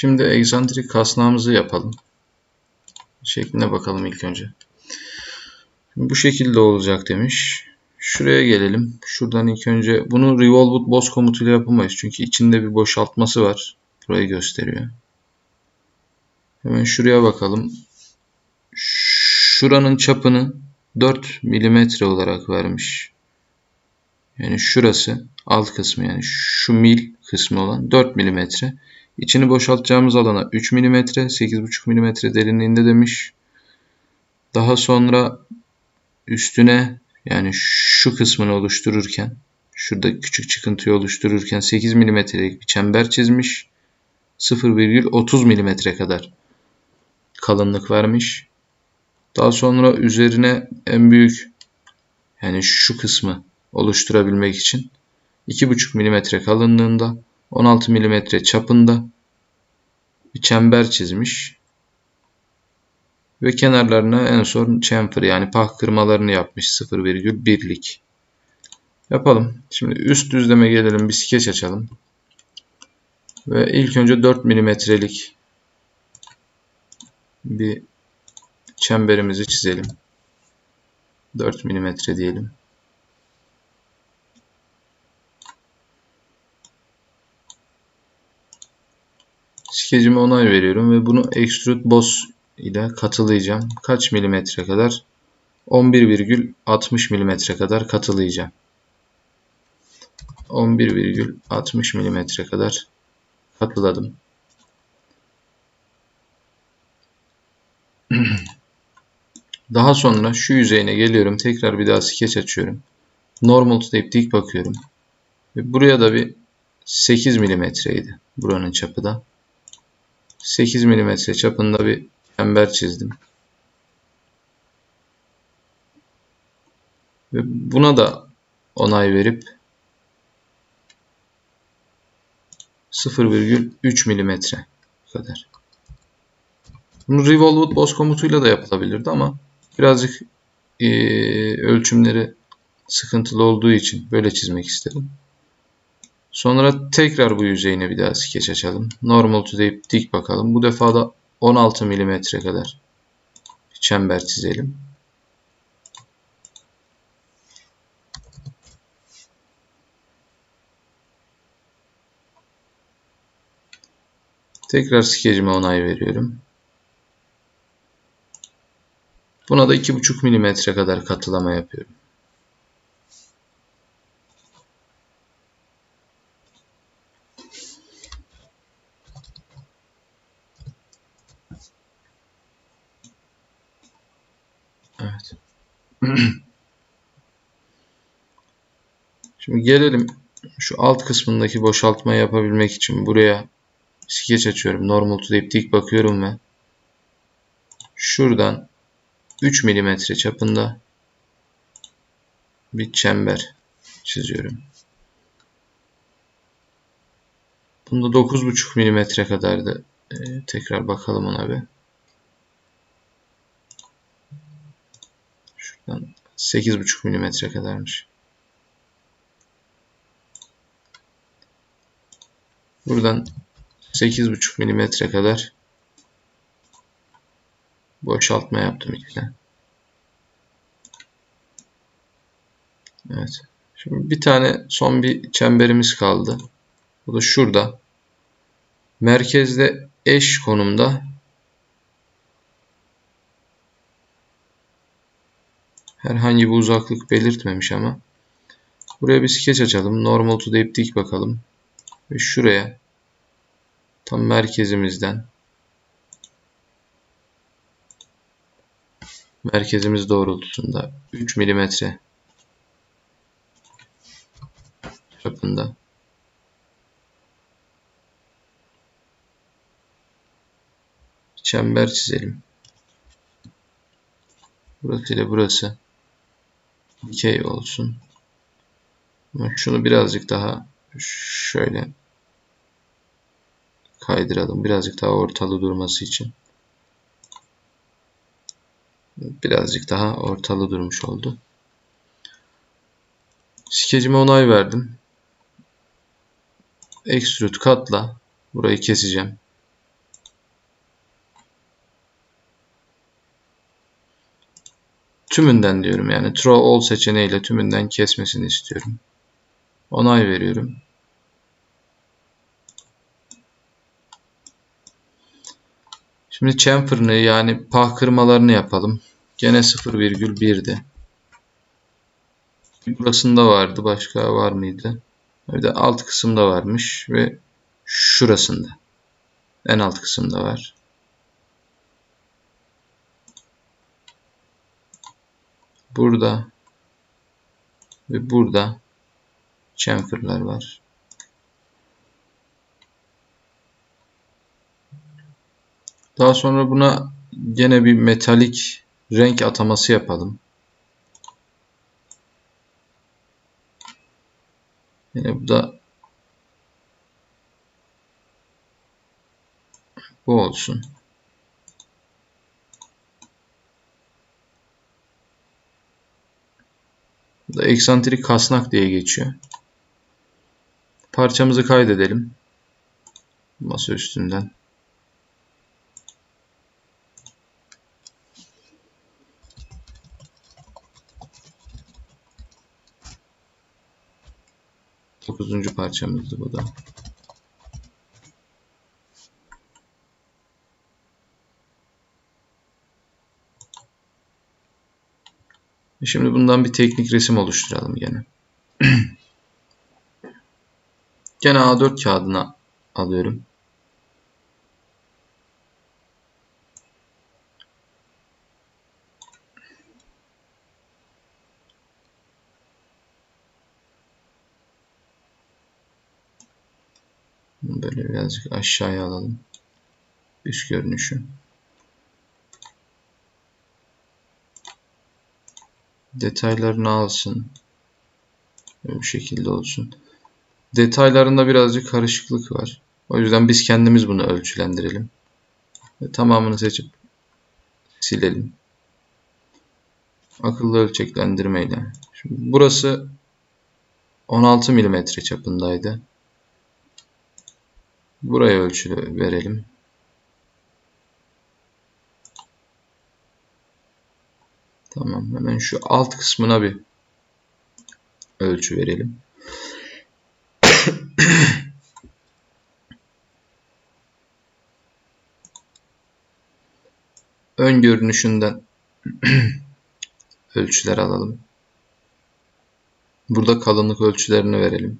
Şimdi egzantrik kasnağımızı yapalım. Şekline bakalım ilk önce. Bu şekilde olacak demiş. Şuraya gelelim. Şuradan ilk önce bunu revolve boss komutuyla yapamayız. Çünkü içinde bir boşaltması var. Burayı gösteriyor. Hemen şuraya bakalım. Şuranın çapını 4 milimetre olarak vermiş. Yani şurası alt kısmı yani şu mil kısmı olan 4 milimetre. İçini boşaltacağımız alana 3 mm, 8,5 mm derinliğinde demiş. Daha sonra üstüne yani şu kısmını oluştururken şurada küçük çıkıntıyı oluştururken 8 mm'lik bir çember çizmiş. 0,30 mm kadar kalınlık vermiş. Daha sonra üzerine en büyük yani şu kısmı oluşturabilmek için 2,5 mm kalınlığında 16 mm çapında bir çember çizmiş. Ve kenarlarına en son chamfer yani pah kırmalarını yapmış 0,1'lik. Yapalım. Şimdi üst düzleme gelelim bir skeç açalım. Ve ilk önce 4 milimetrelik bir çemberimizi çizelim. 4 milimetre diyelim. Skecime onay veriyorum ve bunu Extrude Boss ile katılayacağım. Kaç milimetre kadar? 11,60 milimetre kadar katılayacağım. 11,60 milimetre kadar katıladım. Daha sonra şu yüzeyine geliyorum. Tekrar bir daha skeç açıyorum. Normal deyip dik bakıyorum. Ve buraya da bir 8 milimetreydi. Buranın çapı da. 8 mm çapında bir çember çizdim. Ve buna da onay verip 0,3 mm kadar. Bunu Revolved Boss komutuyla da yapılabilirdi ama birazcık e, ölçümleri sıkıntılı olduğu için böyle çizmek istedim. Sonra tekrar bu yüzeyine bir daha skeç açalım. Normal to deyip dik bakalım. Bu defa da 16 mm kadar bir çember çizelim. Tekrar skecime onay veriyorum. Buna da 2,5 mm kadar katılama yapıyorum. Evet. Şimdi gelelim şu alt kısmındaki boşaltmayı yapabilmek için buraya skeç açıyorum. Normal to deyip dik bakıyorum ve şuradan 3 mm çapında bir çember çiziyorum. Bunda 9,5 mm kadardı. Ee, tekrar bakalım ona bir. 8,5 mm kadarmış. Buradan 8,5 mm kadar boşaltma yaptım içine. Evet. Şimdi bir tane son bir çemberimiz kaldı. Bu da şurada. Merkezde eş konumda Herhangi bir uzaklık belirtmemiş ama. Buraya bir skeç açalım. Normal to deyip dik bakalım. Ve şuraya tam merkezimizden merkezimiz doğrultusunda 3 mm çapında çember çizelim. Burası ile burası dikey olsun. Şunu birazcık daha şöyle kaydıralım. Birazcık daha ortalı durması için. Birazcık daha ortalı durmuş oldu. Skecime onay verdim. Extrude katla burayı keseceğim. Tümünden diyorum yani throw all seçeneğiyle tümünden kesmesini istiyorum. Onay veriyorum. Şimdi chamfer'ını yani pah kırmalarını yapalım. Gene 0,1'di. Burasında vardı. Başka var mıydı? Bir de alt kısımda varmış ve şurasında. En alt kısımda var. Burada ve burada chamfer'lar var. Daha sonra buna gene bir metalik renk ataması yapalım. Yine bu da bu olsun. Bu da eksantrik kasnak diye geçiyor. Parçamızı kaydedelim. Masa üstünden. Dokuzuncu parçamızdı bu da. Şimdi bundan bir teknik resim oluşturalım gene. gene A4 kağıdına alıyorum. Böyle birazcık aşağıya alalım. Üst görünüşü. Detaylarını alsın. Bu şekilde olsun. Detaylarında birazcık karışıklık var. O yüzden biz kendimiz bunu ölçülendirelim. Ve tamamını seçip silelim. Akıllı ölçeklendirmeyle. Şimdi burası 16 mm çapındaydı. Buraya ölçü verelim. Tamam hemen şu alt kısmına bir ölçü verelim. Ön görünüşünden ölçüler alalım. Burada kalınlık ölçülerini verelim.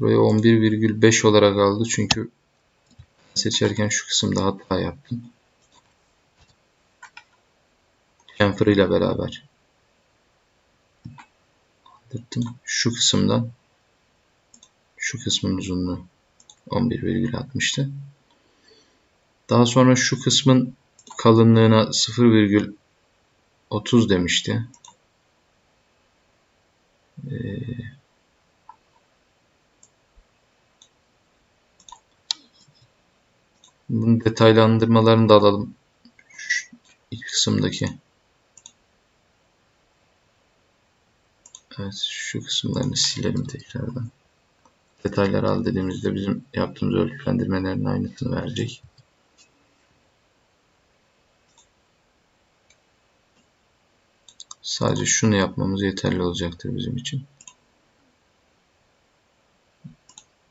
Burayı 11,5 olarak aldı çünkü seçerken şu kısımda hata yaptım. Chamfer ile beraber aldırdım. Şu kısımdan şu kısmın uzunluğu 11,60'tı. Daha sonra şu kısmın kalınlığına 0,30 demişti. Ee, Bunun detaylandırmalarını da alalım. Şu ilk kısımdaki. Evet şu kısımlarını silelim tekrardan. Detaylar al dediğimizde bizim yaptığımız ölçülendirmelerin aynısını verecek. Sadece şunu yapmamız yeterli olacaktır bizim için.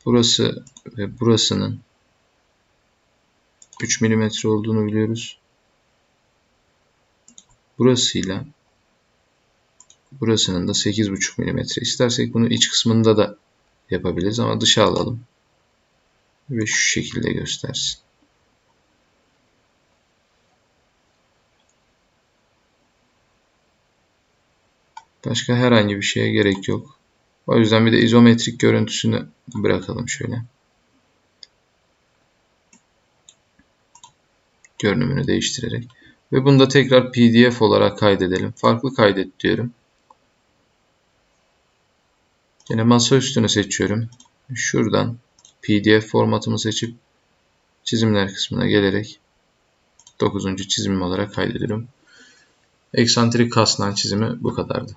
Burası ve burasının 3 mm olduğunu biliyoruz. Burasıyla burasının da 8,5 mm. İstersek bunu iç kısmında da yapabiliriz ama dışa alalım. Ve şu şekilde göstersin. Başka herhangi bir şeye gerek yok. O yüzden bir de izometrik görüntüsünü bırakalım şöyle. Görünümünü değiştirerek. Ve bunu da tekrar pdf olarak kaydedelim. Farklı kaydet diyorum. Yine masa üstünü seçiyorum. Şuradan pdf formatımı seçip çizimler kısmına gelerek 9. çizimim olarak kaydediyorum. Eksantrik kasnan çizimi bu kadardı.